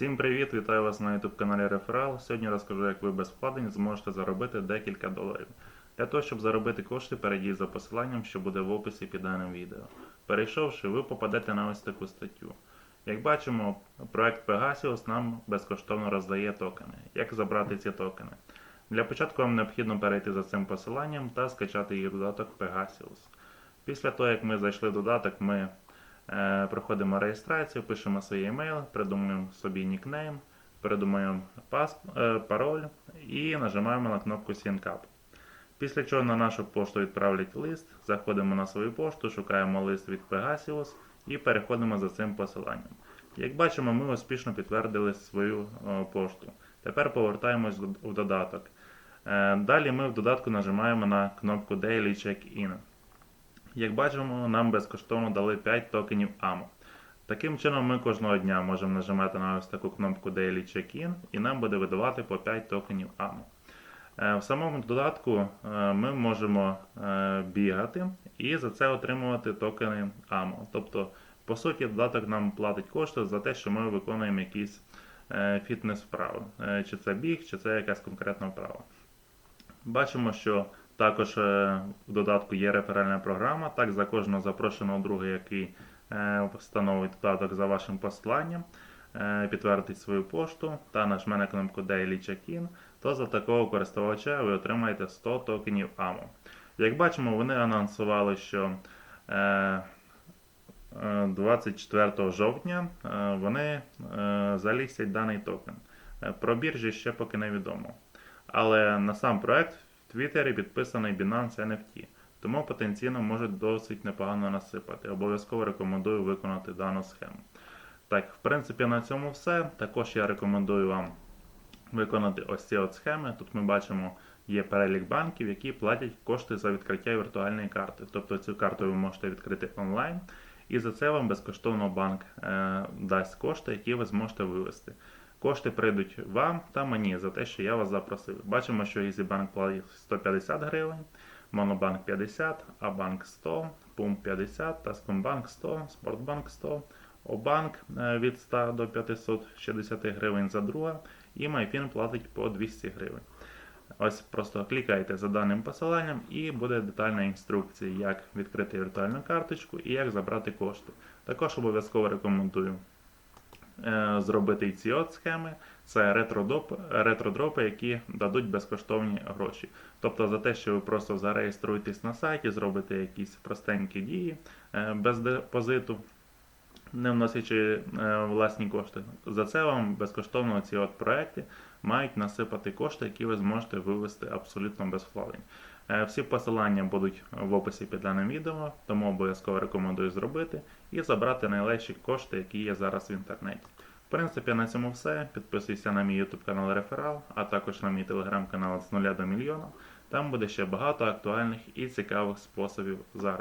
Всім привіт! Вітаю вас на YouTube каналі Реферал. Сьогодні розкажу, як ви без вкладень зможете заробити декілька доларів. Для того, щоб заробити кошти, перейдіть за посиланням, що буде в описі під даним відео. Перейшовши, ви попадете на ось таку статтю. Як бачимо, проект Pegasios нам безкоштовно роздає токени. Як забрати ці токени? Для початку вам необхідно перейти за цим посиланням та скачати її додаток Pegasios. Після того, як ми зайшли в додаток, ми Проходимо реєстрацію, пишемо свій емейл, придумуємо собі нікнейм, придумуємо е, пароль і нажимаємо на кнопку Sync Up. Після чого на нашу пошту відправлять лист, заходимо на свою пошту, шукаємо лист від Pegasios і переходимо за цим посиланням. Як бачимо, ми успішно підтвердили свою пошту. Тепер повертаємось в додаток. Е, Далі ми в додатку нажимаємо на кнопку Daily Check-in. Як бачимо, нам безкоштовно дали 5 токенів AMO. Таким чином, ми кожного дня можемо нажимати на ось таку кнопку Daily Check-in і нам буде видавати по 5 токенів AMO. Е, В самому додатку е, ми можемо е, бігати і за це отримувати токени AMO. Тобто, по суті, додаток нам платить кошти за те, що ми виконуємо якісь фітнес-вправи. Чи це біг, чи це якась конкретна вправа. Бачимо, що також е, в додатку є реферальна програма. Так, за кожного запрошеного друга, який е, встановить додаток за вашим посиланням, е, підтвердить свою пошту та нажме на кнопку Daily Check-in, то за такого користувача ви отримаєте 100 токенів AMO. Як бачимо, вони анонсували, що е, е, 24 жовтня вони залістять даний токен. Про біржі ще поки невідомо. Але на сам проект Твіттері підписаний Binance NFT, тому потенційно можуть досить непогано насипати. Обов'язково рекомендую виконати дану схему. Так, в принципі, на цьому все. Також я рекомендую вам виконати ось ці от схеми. Тут ми бачимо, є перелік банків, які платять кошти за відкриття віртуальної карти. Тобто цю карту ви можете відкрити онлайн, і за це вам безкоштовно банк е, дасть кошти, які ви зможете вивести. Кошти прийдуть вам та мені за те, що я вас запросив. Бачимо, що EasyBank платить 150 гривень, Monobank 50, Abank 100, Pum 50, Taskомбанк 100, Спортбанк 100, Обанк е, від 100 до 560 гривень за друга і MyFin платить по 200 гривень. Ось просто клікайте за даним посиланням і буде детальна інструкція, як відкрити віртуальну карточку і як забрати кошти. Також обов'язково рекомендую зробити і ці от схеми. Це ретродропи, які дадуть безкоштовні гроші. Тобто за те, що ви просто зареєструєтесь на сайті, зробите якісь простенькі дії е, без депозиту, не вносячи е, власні кошти. За це вам безкоштовно ці от проекти мають насипати кошти, які ви зможете вивести абсолютно без вкладень. Е, Всі посилання будуть в описі під даним відео, тому обов'язково рекомендую зробити і забрати найлегші кошти, які є зараз в інтернеті. В принципі, на цьому все. Підписуйся на мій YouTube канал Реферал, а також на мій телеграм канал з нуля до мільйона. Там буде ще багато актуальних і цікавих способів заробітку.